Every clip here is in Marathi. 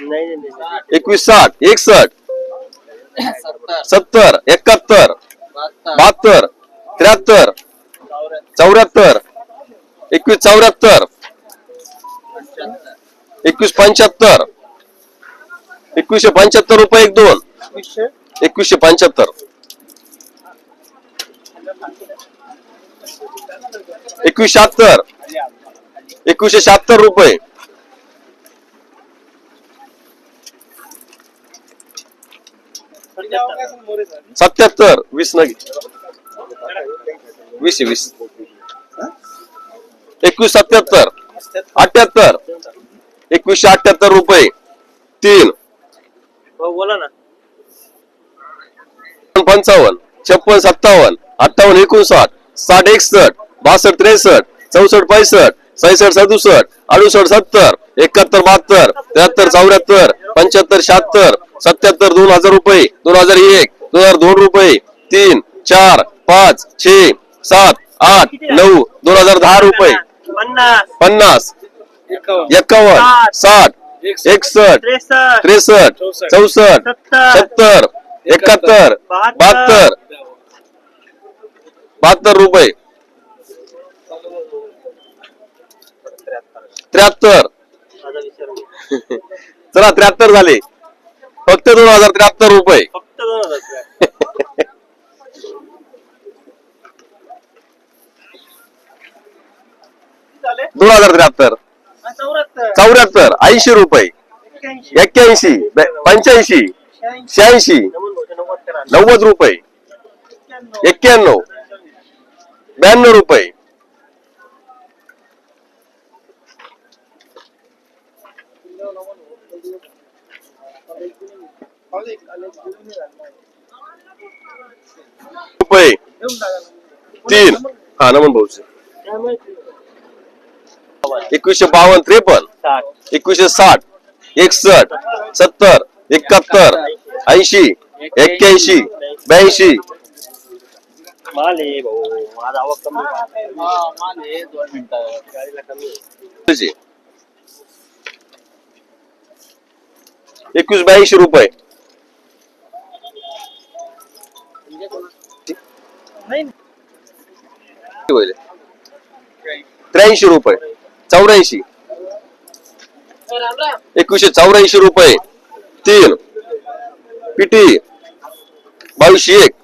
एकवीस साठ एकसठ. सत्तर. एकाहत्तर. बहात्तर. त्र्याहत्तर. चौऱ्याहत्तर. एकवीस चौऱ्याहत्तर. एकवीस पंच्याहत्तर. एकवीसशे पंच्याहत्तर रुपये एक दोन. एकवीसशे? एकवीसशे पंच्याहत्तर. एकवीस शहात्तर. एकवीसशे शहात्तर रुपये. सत्याहत्तर. वीस नगी वीस वीस. एकवीस सत्याहत्तर अठ्याहत्तर. एकवीसशे अठ्याहत्तर रुपये. तीन. बोला ना. पंचावन्न छप्पन सत्तावन्न अठ्ठावन्न एकोणसाठ साठ एकसष्ट बासष्ट त्रेसष्ट चौसष्ट पैसष्ट सहासष्ट सदुसष्ट अडुसष्ट सत्तर एकाहत्तर बहात्तर त्र्याहत्तर चौऱ्याहत्तर पंच्याहत्तर शहात्तर सत्याहत्तर दोन हजार रुपये दोन हजार एक दोन हजार दोन रुपये तीन चार पाच छे सात आठ नऊ दोन हजार दहा रुपये. पन्नास. एकावन्न साठ. एकसष्ट त्रेसष्ट. चौसष्ट. सत्तर. सत्तर एकाहत्तर बहात्तर. बहात्तर रुपये. त्र्याहत्तर. चला त्र्याहत्तर झाले फक्त दोन हजार त्र्याहत्तर रुपये दोन हजार त्र्याहत्तर हा, चौऱ्याहत्तर ऐंशी रुपये एक्क्याऐंशी, पंच्याऐंशी शहाऐंशी, नव्वद रुपये एक्क्याण्णव ब्याण्णव रुपये रुपये तीन. हा नमन भाऊचे एकवीसशे बावन्न त्रेपन्न. एकवीसशे साठ एकसष्ट सत्तर एकाहत्तर ऐंशी एक्क्याऐंशी ब्याऐंशी. एकवीस ब्याऐंशी रुपये. त्र्याऐंशी रुपये. चौऱ्याऐंशी. एकवीसशे चौऱ्याऐंशी रुपये. तीन. पिटी. बावीसशे एक.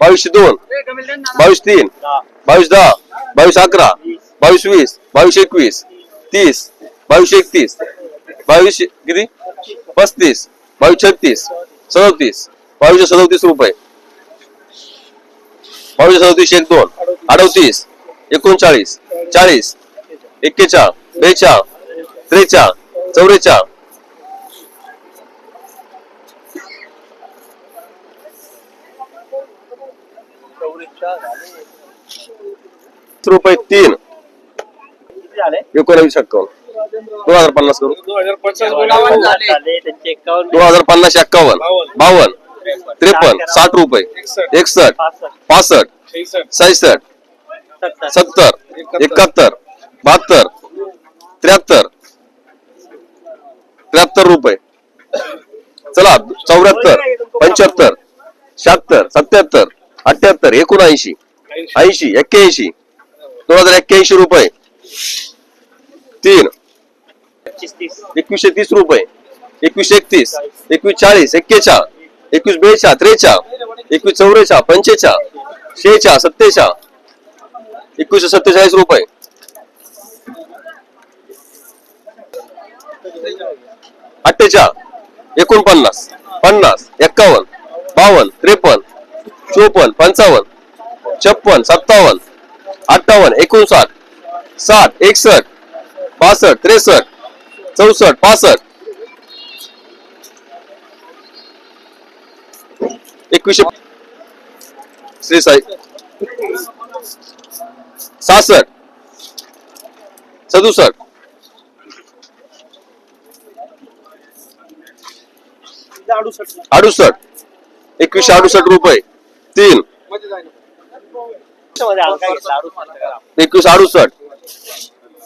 बावीसशे दोन. बावीस तीन. बावीस दहा. बावीस अकरा. बावीस वीस. बावीस एकवीस. तीस. बावीसशे एकतीस. बावीसशे किती? पस्तीस बावीस छत्तीस सदोतीस बावीसशे सदोतीस रुपये. बावीस सदोतीस एक दोन अडोतीस एकोणचाळीस चाळीस एक्केचाळ बेचाळ त्रेचाळ झाले. रुपये तीन. एकोणावीस एक्कावन्न दोन हजार पन्नास करू. दोन हजार पन्नास एक्कावन्न बावन्न. त्रेपन्न. साठ रुपये एकसष्ट. पासष्ट. सहासष्ट सत्तर. एकाहत्तर. बहात्तर त्र्याहत्तर त्र्याहत्तर रुपये. चला चौऱ्याहत्तर पंच्याहत्तर शहात्तर सत्याहत्तर अठ्याहत्तर एकोणऐंशी ऐंशी एक्क्याऐंशी दोन हजार एक्क्याऐंशी रुपये. तीन. एकवीसशे तीस रुपये. एकवीसशे एकतीस एकवीस चाळीस एक्केचाळ एकवीस बेचा त्रेचाळ एकवीस चौरेचा पंचेचाळ शेचा सत्तेचा एकवीसशे सत्तेचाळीस रुपये. अठ्ठेचाळ एकोणपन्नास पन्नास एक्कावन्न बावन्न त्रेपन्न चोपन्न पंचावन्न छप्पन सत्तावन्न अठ्ठावन्न एकोणसाठ साठ एकसष्ट बासष्ट त्रेसष्ट चौसष्ट पासष्ट. एकवीसशे श्री साई सासष्ट सदुसष्ट. अडुसष्ट. एकवीसशे अडुसष्ट रुपये. तीन. एकवीस अडुसष्ट.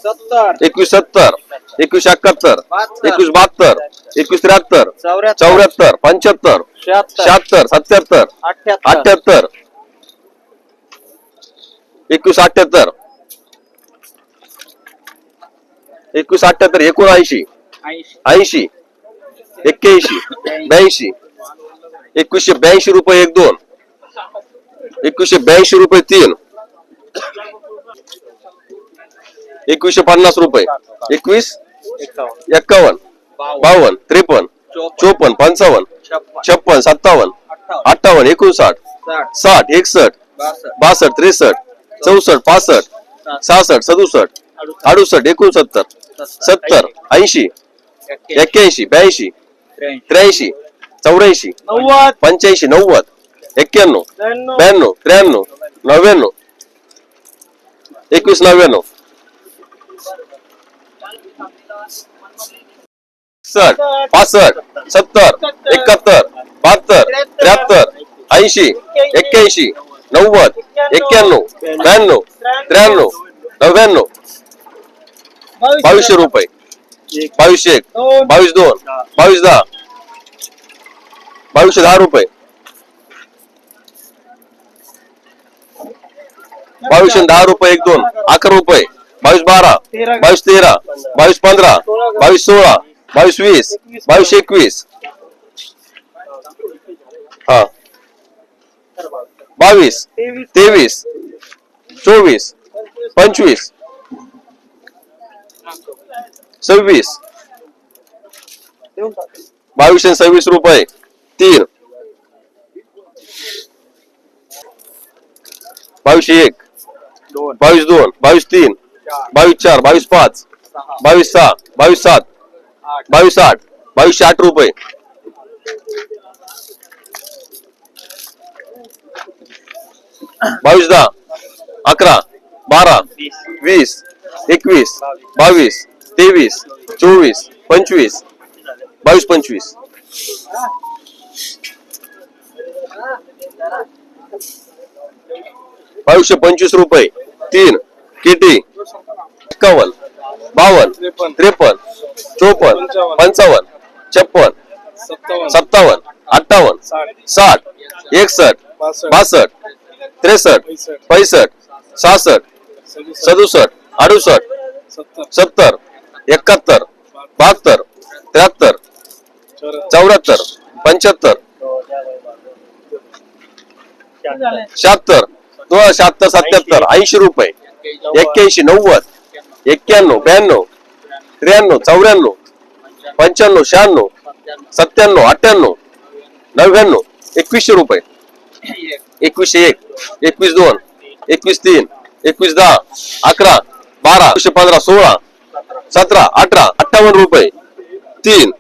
सत्तर. एकवीस सत्तर एकवीस एकाहत्तर. एकवीस बहात्तर एकवीस त्र्याहत्तर चौऱ्याहत्तर. पंच्याहत्तर शहात्तर. सत्याहत्तर अठ्याहत्तर. एकवीस अठ्याहत्तर. एकवीस अठ्याहत्तर एकोणऐंशी. ऐंशी. ऐंशी. एक्क्याऐंशी. ब्याऐंशी. एकवीसशे ब्याऐंशी रुपये एक दोन. एकवीसशे ब्याऐंशी रुपये तीन. एकवीसशे पन्नास रुपये. एकवीस? एक्कावन्न. बावन्न. त्रेपन्न. चोपन्न. पंचावन्न. छप्पन सत्तावन्न. अठ्ठावन्न. एकोणसाठ. साठ. साठ एकसष्ट. बासष्ट. त्रेसष्ट. चौसष्ट. पासष्ट. सहासष्ट. सदुसष्ट. अडुसष्ट. एकोणसत्तर. सत्तर. ऐंशी. एक्क्याऐंशी. ब्याऐंशी. त्र्याऐंशी. चौऱ्याऐंशी. पंच्याऐंशी. नव्वद. एक्क्याण्णव. ब्याण्णव. त्र्याण्णव. नव्याण्णव. एकवीस नव्याण्णव. एकसठ पासष्ट सत्तर एकाहत्तर बहात्तर त्र्याहत्तर ऐंशी एक्क्याऐंशी नव्वद एक्क्याण्णव ब्याण्णव त्र्याण्णव नव्याण्णव. बावीसशे रुपये. बावीसशे एक बावीस दोन बावीस दहा. बावीसशे दहा रुपये. बावीसशे दहा रुपये एक दोन अकरा रुपये. बावीस बारा बावीस तेरा बावीस पंधरा बावीस सोळा बावीस वीस बावीस एकवीस हा बावीस तेवीस चोवीस पंचवीस सव्वीस बावीसशे सव्वीस रुपये तीन बावीसशे एक बावीस दोन बावीस तीन बावीस चार बावीस पाच बावीस सहा बावीस सात बावीस आठ. बावीसशे आठ रुपये. बावीस दहा. अकरा. बारा. वीस वीस. एकवीस. बावीस. तेवीस. चोवीस. पंचवीस. बावीस पंचवीस. बावीसशे पंचवीस रुपये. तीन. किटी. एक्कावन्न बावन्न त्रेपन्न. चोपन्न पंचावन्न. छप्पन सत्तावन्न. अठ्ठावन्न साठ. एकसष्ट बासष्ट. त्रेसष्ट पैसष्ट. सहासष्ट सदुसष्ट. अडुसष्ट सत्तर. एकाहत्तर बहात्तर त्र्याहत्तर चौऱ्याहत्तर. पंच्याहत्तर शहात्तर दोन शहात्तर सत्याहत्तर ऐंशी रुपये एक्क्याऐंशी नव्वद एक्क्याण्णव ब्याण्णव त्र्याण्णव चौऱ्याण्णव पंच्याण्णव शहाण्णव सत्त्याण्णव अठ्ठ्याण्णव नव्याण्णव एकवीसशे रुपये. एकवीसशे एक एकवीस दोन एकवीस तीन एकवीस दहा अकरा बारा एकशे पंधरा सोळा सतरा अठरा अठ्ठावन्न रुपये. तीन